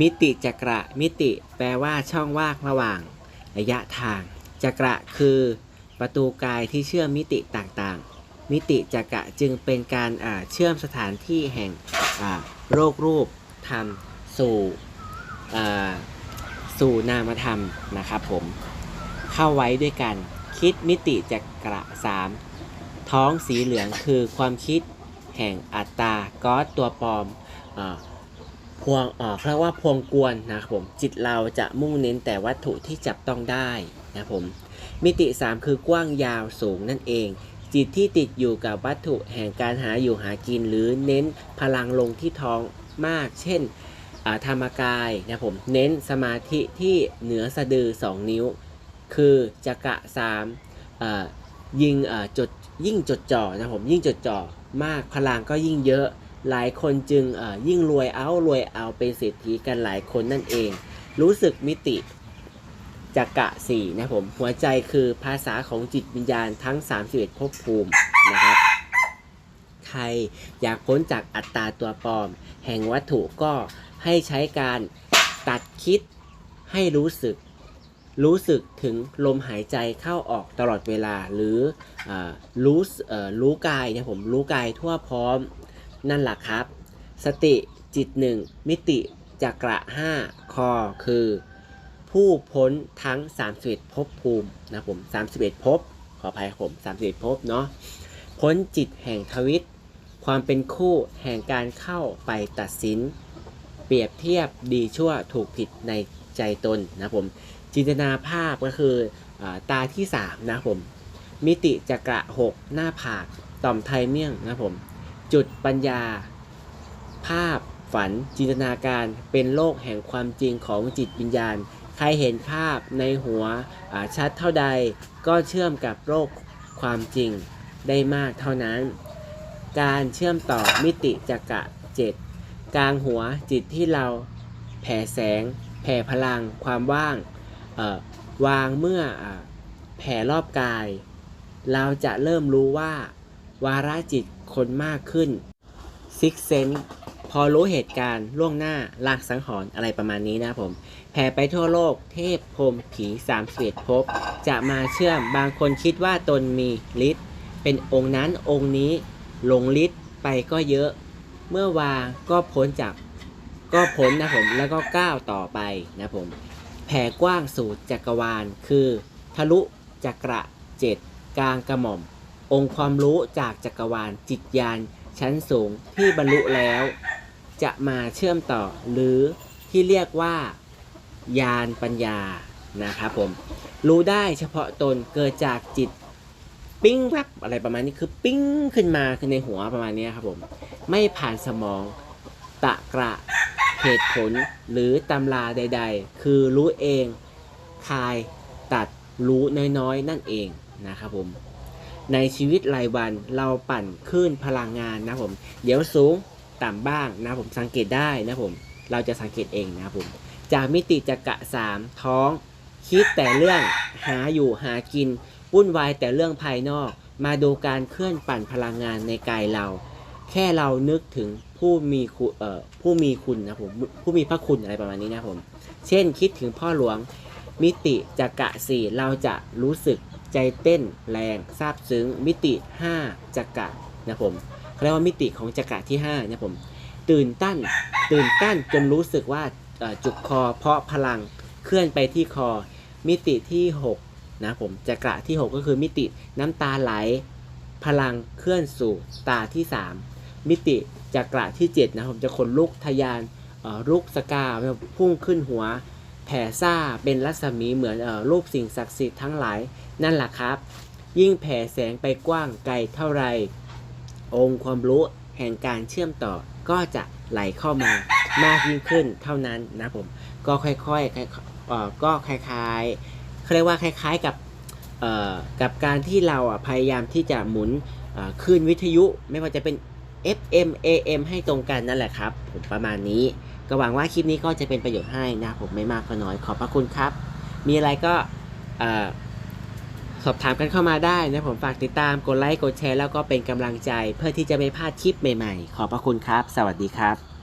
มิติจักระมิติ แปลว่าช่องว่างระหว่าง ระยะทาง จักระคือ ประตูกายที่เชื่อมมิติต่างๆ มิติจักระจึงเป็นการเชื่อมสถานที่แห่งโรครูปธรรมสู่สู่นามธรรมนะครับผมเข้าไว้ด้วยกัน คิดมิติจักระสามท้องสีเหลืองคือความคิดแห่งอัตตาก๊อตตัวปลอมอ พวงเอ่อเรียกว่าพวงกวนนะครับผมจิตเราจะมุ่งเน้นแต่วัตถุที่จับต้องได้นะครับผมมิติ 3 คือกว้างยาวสูงนั่นเอง จิตที่ติดอยู่กับวัตถุแห่งการหาอยู่หากิน หรือเน้นพลังลงที่ท้องมาก เช่นธรรมกายนะครับผมเน้นสมาธิที่เหนือสะดือ 2 นิ้ว คือจักระสามยิงจดยิ่งจดจ่อนะผมยิ่งจดจ่อมากพลังก็ยิ่งเยอะ หลายคนจึงยิ่งรวยเอารวยเอาเป็นเศรษฐีกันหลายคนนั่นเอง รู้สึกมิติจักระสี่นะผมหัวใจคือภาษาของจิตวิญญาณทั้ง 31ภพภูมินะครับใครอยากพ้นจากอัตตาตัวปลอม แห่งวัตถุก็ให้ใช้การตัดคิดให้รู้สึก รู้สึกถึงลมหายใจเข้าออกตลอดเวลาหรืออรู้รู้กายนี่ยผมรู้กายทั่วพร้อม นั่นแหละครับ สติจิตหนึ่งมิติจักระห้าคอคือ ผู้พ้นทั้ง 31ภพภูมินะผม31ภพขออภัยครับผม31ภพเนาะพ้นจิตแห่งทวิต ความเป็นคู่แห่งการเข้าไปตัดสิน เปรียบเทียบดีชั่วถูกผิดในใจตนนะผมจินตนาภาพก็คืออตาที่ 3 นะผม มิติจักระ 6 หน้าผาก ต่อมไทเมี่ยงนะผม จุดปัญญา ภาพฝันจินตนาการเป็นโลกแห่งความจริงของจิตวิญญาณ ใครเห็นภาพในหัวชัดเท่าใดก็เชื่อมกับโลกความจริงได้มากเท่านั้น การเชื่อมต่อมิติจักระเจ็ดกลางหัวจิตที่เราแผ่แสง แผ่พลังความว่างวางเมื่ออแผ่รอบกาย เราจะเริ่มรู้ว่า วาระจิตคนมากขึ้นซิกเซนพอรู้เหตุการณ์ล่วงหน้าลากสังหรณ์อะไรประมาณนี้นะผม แผ่ไปทั่วโลกเทพพรหมผีสามเอ็ดภพจะมาเชื่อมบางคนคิดว่าตนมีฤทธิ์เป็นองค์นั้นองค์นี้หลงฤทธิ์ไปก็เยอะ เมื่อวางก็พ้นจากก็พ้นนะผมแล้วก็ก้าวต่อไปนะผม แผ่กว้างสู่จักรวาลคือ ทะลุจักระเจ็ดกลางกระหม่อม องค์ความรู้จากจักรวาลจิตญาณชั้นสูงที่บรรลุแล้ว จะมาเชื่อมต่อหรือที่เรียกว่า ญาณปัญญานะครับผม รู้ได้เฉพาะตนเกิดจากจิตปิ้งแวบอะไรประมาณนี้คือปิ้งขึ้นมาคือในหัวประมาณนี้ครับผมไม่ผ่านสมองตะกระเหตุผลหรือตำราใด ๆ คือรู้เองคายตัดรู้น้อยๆ นั่นเองนะครับผม ในชีวิตรายวันเราปั่นคลื่นพลังงานนะผม เดี๋ยวสูงต่ำบ้างนะผมสังเกตได้นะผม เราจะสังเกตเองนะผม จากมิติจักระสามท้อง คิดแต่เรื่องหาอยู่หากินวุ่นวายแต่เรื่องภายนอก มาดูการเคลื่อนปั่นพลังงานในกายเรา แค่เรานึกถึงผู้มีคุณเอ่อผู้มีคุณนะผมผู้มีพระคุณอะไรประมาณนี้นะผม เช่นคิดถึงพ่อหลวงมิติจักระสี่เราจะรู้สึก ใจเต้นแรงซาบซึ้ง มิติ 5จักระนะผมเขาเรียกว่ามิติของจักระที่5นะผมตื่นตั้นตื่นตั้นจนรู้สึกว่าจุกคอเพราะพลังเคลื่อนไปที่คอ มิติที่6นะผมจักระที่ 6 ก็คือมิติน้ำตาไหล พลังเคลื่อนสู่ตาที่ 3 มิติจักระที่7นะผมจะขนลุกทะยานลุกสกาพุ่งขึ้นหัว แผ่ซ่าเป็นรัศมีเหมือนออรูปสิ่งศักดิ์สิทธิ์ทั้งหลายนั่นแหละครับ ยิ่งแผ่แสงไปกว้างไกลเท่าไร องค์ความรู้แห่งการเชื่อมต่อก็จะไหลเข้ามามากยิ่งขึ้นเท่านั้นนะผมก็ค่อยๆออก็คล้ายๆเขาเรียกว่าคล้าย ๆกับกับการที่เราพยายามที่จะหมุนคลื่นวิทยุ ไม่ว่าจะเป็น FM AM ให้ตรงกันนั่นแหละครับ ผมประมาณนี้ ก็หวังว่าคลิปนี้ก็จะเป็นประโยชน์ให้นะผมไม่มากก็น้อยขอบพระคุณครับ มีอะไรก็สอบถามกันเข้ามาได้นะผมฝากติดตามกดไลค์กดแชร์แล้วก็เป็นกำลังใจเพื่อที่จะไม่พลาดคลิปใหม่ๆ ขอบพระคุณครับ สวัสดีครับ